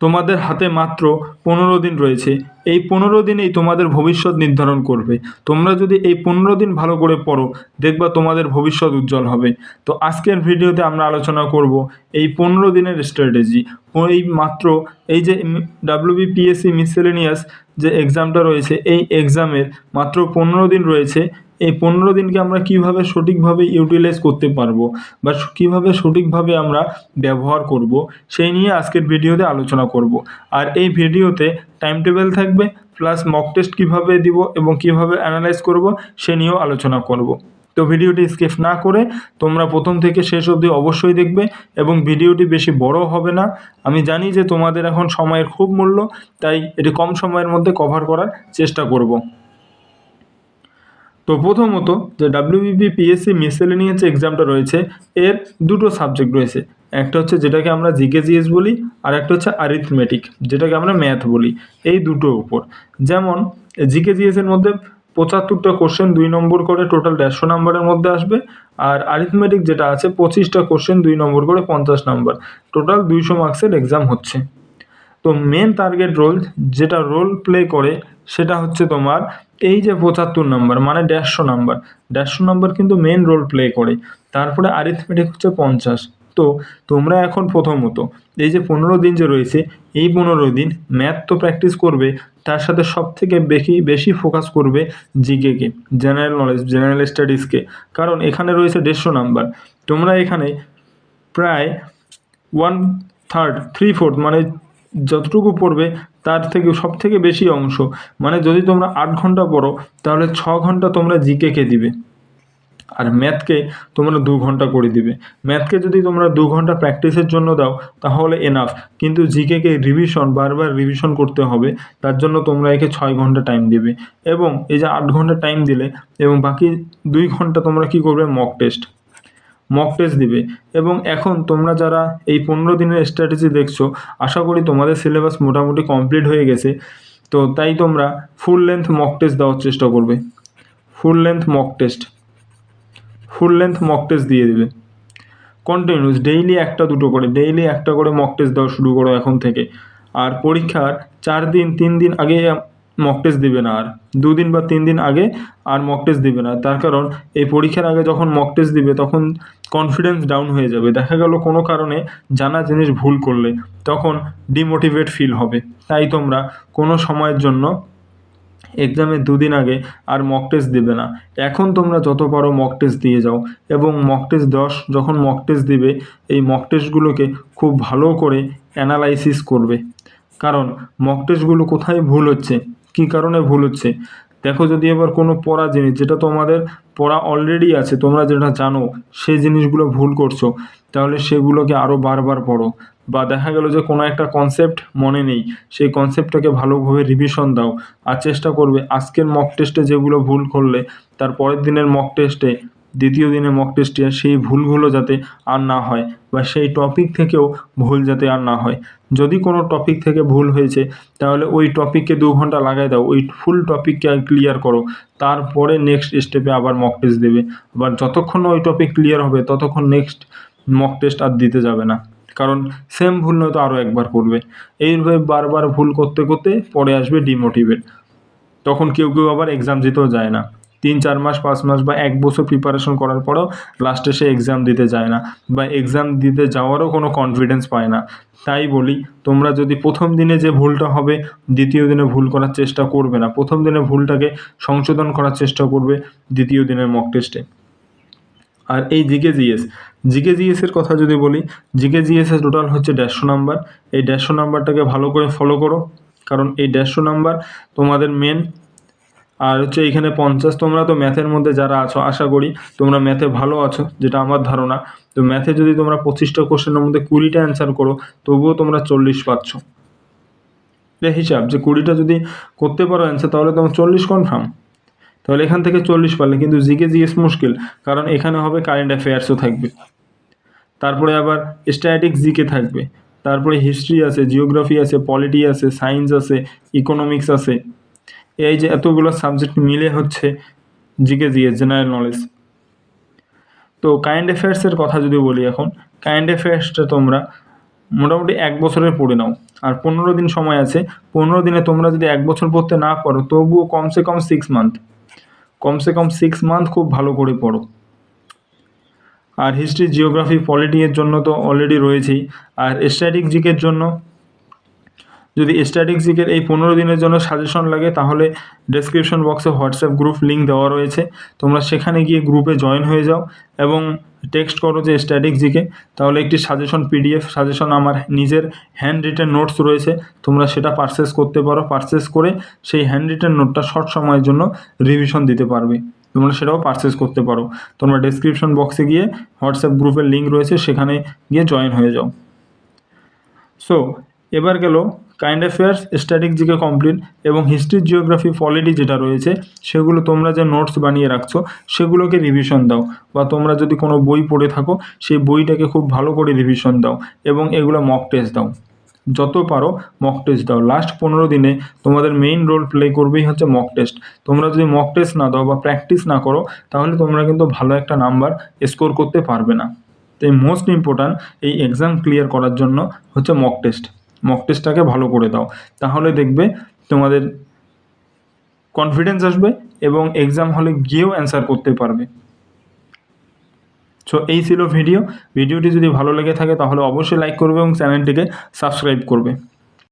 তোমাদের হাতে মাত্র পনেরো দিন রয়েছে। এই পনেরো দিনেই তোমাদের ভবিষ্যৎ নির্ধারণ করবে। তোমরা যদি এই পনেরো দিন ভালো করে পড়ো, দেখবা তোমাদের ভবিষ্যৎ উজ্জ্বল হবে। তো আজকের ভিডিওতে আমরা আলোচনা করব এই পনেরো দিনের স্ট্র্যাটেজি এই মাত্র এই যে ডাব্লিউবিপিএসসি মিসেলেনিয়াস যে এক্সামটা রয়েছে, এই এক্সামের মাত্র পনেরো দিন রয়েছে। এই পনেরো দিনকে আমরা কীভাবে সঠিকভাবে ইউটিলাইজ করতে পারব বা কীভাবে সঠিকভাবে আমরা ব্যবহার করব সেই নিয়ে আজকের ভিডিওতে আলোচনা করব। আর এই ভিডিওতে টাইম টেবিল থাকবে প্লাস মক টেস্ট কীভাবে দিব এবং কীভাবে অ্যানালাইজ করব সে নিয়েও আলোচনা করব। তো ভিডিওটি স্কিপ না করে তোমরা প্রথম থেকে শেষ অবধি অবশ্যই দেখবে এবং ভিডিওটি বেশি বড় হবে না। আমি জানি যে তোমাদের এখন সময়ের খুব মূল্য, তাই এটি কম সময়ের মধ্যে কভার করার চেষ্টা করব। তো প্রথমত যে ডাব্লিউবিপি পিএসসি মিসেলেনিয়াস এক্সামটা রয়েছে, এর দুটো সাবজেক্ট রয়েছে। একটা হচ্ছে যেটাকে আমরা জিকে জিএস বলি, আর একটা হচ্ছে আরিথমেটিক যেটাকে আমরা ম্যাথ বলি, এই দুটোর উপর। যেমন জিকে জিএসের মধ্যে পঁচাত্তরটা কোশ্চেন দুই নম্বর করে টোটাল দেড়শো নাম্বারের মধ্যে আসবে, আর আরিথমেটিক যেটা আছে, পঁচিশটা কোশ্চেন দুই নম্বর করে, পঞ্চাশ নাম্বার। টোটাল দুইশো মার্কসের এক্সাম হচ্ছে। তো মেন টার্গেট রোল যেটা রোল প্লে করে সেটা হচ্ছে তোমার এই যে পঁচাত্তর নাম্বার মানে দেড়শো নাম্বার দেড়শো নাম্বার কিন্তু মেন রোল প্লে করে। তারপরে আরিথমেটিক হচ্ছে পঞ্চাশ। তো তোমরা এখন প্রথমত এই যে পনেরো দিন যে রয়েছে, এই পনেরো দিন ম্যাথ তো প্র্যাকটিস করবে, তার সাথে সব থেকে বেশি বেশি ফোকাস করবে জিকেকে জেনারেল নলেজ জেনারেল স্টাডিজকে কারণ এখানে রয়েছে দেড়শো নাম্বার তোমরা এখানে প্রায় ওয়ান থার্ড থ্রি ফোর্থ মানে যতটুকু পড়বে, তার থেকে সব থেকে বেশি অংশ। মানে যদি তোমরা আট ঘণ্টা পড়ো, তাহলে ছ ঘণ্টা তোমরা জিকেকে দিবে। আর ম্যাথকে তোমরা দু ঘণ্টা করে দিবে। ম্যাথকে যদি তোমরা দু ঘণ্টা প্র্যাকটিসের জন্য দাও, তাহলে এনাফ কিন্তু জিকেকে রিভিশন বারবার রিভিশন করতে হবে, তার জন্য তোমরা একে ছয় ঘণ্টা টাইম দিবে। এবং এই যে আট ঘণ্টা টাইম দিলে, এবং বাকি দুই ঘণ্টা তোমরা কি করবে? মক টেস্ট মক টেস্ট দিবে। এবং এখন তোমরা যারা এই পনেরো দিনের স্ট্র্যাটেজি দেখছ, আশা করি তোমাদের সিলেবাস মোটামুটি কমপ্লিট হয়ে গেছে। তো তাই তোমরা ফুল লেন্থ মক টেস্ট দেওয়ার চেষ্টা করবে। Full length mock test full length mock test দিয়ে দেবে। কন্টিনিউস ডেইলি একটা দুটো করে ডেইলি একটা করে মক টেস্ট দেওয়া শুরু করো এখন থেকে। আর পরীক্ষার চার দিন, তিন দিন আগে মক টেস্ট দিবে না আর। দুদিন বা তিন দিন আগে আর মক টেস্ট দিবে না। তার কারণ এই পরীক্ষার আগে যখন মক টেস্ট দিবে, তখন কনফিডেন্স ডাউন হয়ে যাবে। দেখা গেল কোনো কারণে জানা জিনিস ভুল করলে, তখন ডিমোটিভেট ফিল হবে। তাই তোমরা কোনো সময়ের জন্য এক্সামের দুদিন আগে আর মক টেস্ট দেবে না। এখন তোমরা যত পারো মক টেস্ট দিয়ে যাও এবং মক টেস্ট দশ, যখন মক টেস্ট দিবে, এই মক টেস্টগুলোকে খুব ভালো করে অ্যানালাইসিস করবে। কারণ মক টেস্টগুলো কোথায় ভুল হচ্ছে? কী কারণে ভুল হচ্ছে? দেখো যদি এবার কোনো পড়া জিনিস, যেটা তোমাদের পড়া অলরেডি আছে, তোমরা যেটা জানো, সেই জিনিসগুলো ভুল করছ, তাহলে সেগুলোকে আরও বারবার পড়ো। বা দেখা গেলো যে কোনো একটা কনসেপ্ট মনে নেই, সেই কনসেপ্টটাকে ভালোভাবে রিভিশন দাও। আর চেষ্টা করবে, আজকের মক টেস্টে যেগুলো ভুল করলে, তার পরের দিনের মক টেস্টে দ্বিতীয় দিনে মক টেস্টে সেই ভুলগুলো যাতে আর না হয় বা সেই টপিক থেকেও ভুল যাতে আর না হয়। যদি কোনো টপিক থেকে ভুল হয়েছে, তাহলে ওই টপিককে দু ঘণ্টা লাগাই দাও, ওই ফুল টপিককে ক্লিয়ার করো। তারপরে নেক্সট স্টেপে আবার মক টেস্ট দেবে। আবার যতক্ষণ ওই টপিক ক্লিয়ার হবে, ততক্ষণ নেক্সট মক টেস্ট আর দিতে যাবে না। কারণ সেম ভুল নয়তো আরও একবার করবে। এইভাবে বারবার ভুল করতে করতে পরে আসবে ডিমোটিভেট তখন কেউ কেউ আবার এক্সাম দিতেও যায় না। তিন, চার মাস, পাঁচ মাস বা এক বছর প্রিপারেশন করার পরেও লাস্টে সে এক্সাম দিতে যায় না বা এক্সাম দিতে যাওয়ারও কোনো কনফিডেন্স পায় না। তাই বলি, তোমরা যদি প্রথম দিনে যে ভুলটা হবে, দ্বিতীয় দিনে ভুল করার চেষ্টা করবে না। প্রথম দিনে ভুলটাকে সংশোধন করার চেষ্টা করবে দ্বিতীয় দিনের মক টেস্টে আর এই জিকে জিএস জিকে জিএসের কথা যদি বলি জিকে জিএসের টোটাল হচ্ছে দেড়শো নাম্বার। এই দেড়শো নাম্বারটাকে ভালো করে ফলো করো। কারণ এই দেড়শো নাম্বার তোমাদের মেন আর হচ্ছে এখানে পঞ্চাশ, তোমরা তো ম্যাথের মধ্যে যারা আছো, আশা করি তোমরা ম্যাথে ভালো আছো, যেটা আমার ধারণা। তো ম্যাথে যদি তোমরা পঁচিশটা কোশ্চেনের মধ্যে কুড়িটা অ্যান্সার করো, তবুও তোমরা চল্লিশ পাচ্ছ। এটা হিসাব, যে কুড়িটা যদি করতে পারো অ্যান্সার তাহলে তোমার চল্লিশ কনফার্ম তাহলে এখান থেকে চল্লিশ পারলে, কিন্তু জিকে জিএস মুশকিল, কারণ এখানে হবে কারেন্ট অ্যাফেয়ার্সও থাকবে। তারপরে আবার স্ট্যাটিক জিকে থাকবে। তারপরে হিস্ট্রি আছে জিওগ্রাফি আছে পলিটি আছে সায়েন্স আছে ইকোনমিক্স আছে। এই যে এতগুলো সাবজেক্ট মিলে হচ্ছে জিকে জিএস জেনারেল নলেজ তো কারেন্ট অ্যাফেয়ার্সের কথা যদি বলি এখন কারেন্ট অ্যাফেয়ার্সটা তোমরা মোটামুটি এক বছরের পড়ে নাও। আর পনেরো দিন সময় আছে, পনেরো দিনে তোমরা যদি এক বছর পড়তে না পারো, তবুও কমসে কম সিক্স মান্থ কমসে কম সিক্স মান্থ খুব ভালো করে পড়ো। আর হিস্ট্রি জিওগ্রাফি পলিটিকের জন্য তো অলরেডি রয়েছেই। আর স্ট্যাটিক জিকের জন্য যদি স্ট্যাটিক জিকের এই পনেরো দিনের জন্য সাজেশন লাগে, তাহলে ডেসক্রিপশন বক্সে হোয়াটসঅ্যাপ গ্রুপ লিঙ্ক দেওয়া রয়েছে। তোমরা সেখানে গিয়ে গ্রুপে জয়েন হয়ে যাও এবং টেক্সট করো যে স্ট্যাটিক জিকে তাহলে একটি সাজেশন পিডিএফ সাজেশন আমার নিজের হ্যান্ড রিটেন নোটস রয়েছে। তোমরা সেটা পারচেস করতে পারো। পারচেস করে সেই হ্যান্ড রিটেন নোটটা শর্ট সময়ের জন্য রিভিশন দিতে পারবে। তোমরা সেটাও পারচেস করতে পারো। তোমরা ডেসক্রিপশন বক্সে গিয়ে হোয়াটসঅ্যাপ গ্রুপের লিঙ্ক রয়েছে, সেখানে গিয়ে জয়েন হয়ে যাও। সো এবার গেল current affairs static GK complete এবং হিস্ট্রি জিওগ্রাফি পলিটি যেটা রয়েছে, সেগুলো তোমরা যে নোটস বানিয়ে রাখছো, সেগুলোকে রিভিশন দাও। বা তোমরা যদি কোনো বই পড়ে থাকো, সেই বইটাকে খুব ভালো করে রিভিশন দাও এবং এগুলো মক টেস্ট দাও। যত পারো মক টেস্ট দাও। লাস্ট পনেরো দিনে তোমাদের মেইন রোল প্লে করবেই হচ্ছে মক টেস্ট তোমরা যদি মক টেস্ট না দাও বা প্র্যাকটিস না করো, তাহলে তোমরা কিন্তু ভালো একটা নাম্বার স্কোর করতে পারবে না। তাই মোস্ট ইম্পর্ট্যান্ট এই এক্সাম ক্লিয়ার করার জন্য হচ্ছে মক টেস্ট মক টেস্টটাকে ভালো করে দাও। তাহলে দেখবে তোমাদের কনফিডেন্স আসবে এবং এক্সাম হলে গিয়েও অ্যান্সার করতে পারবে। সো এই ছিল ভিডিও ভিডিওটি যদি ভালো লেগে থাকে তাহলে অবশ্যই লাইক করবে এবং চ্যানেলটিকে সাবস্ক্রাইব করবে।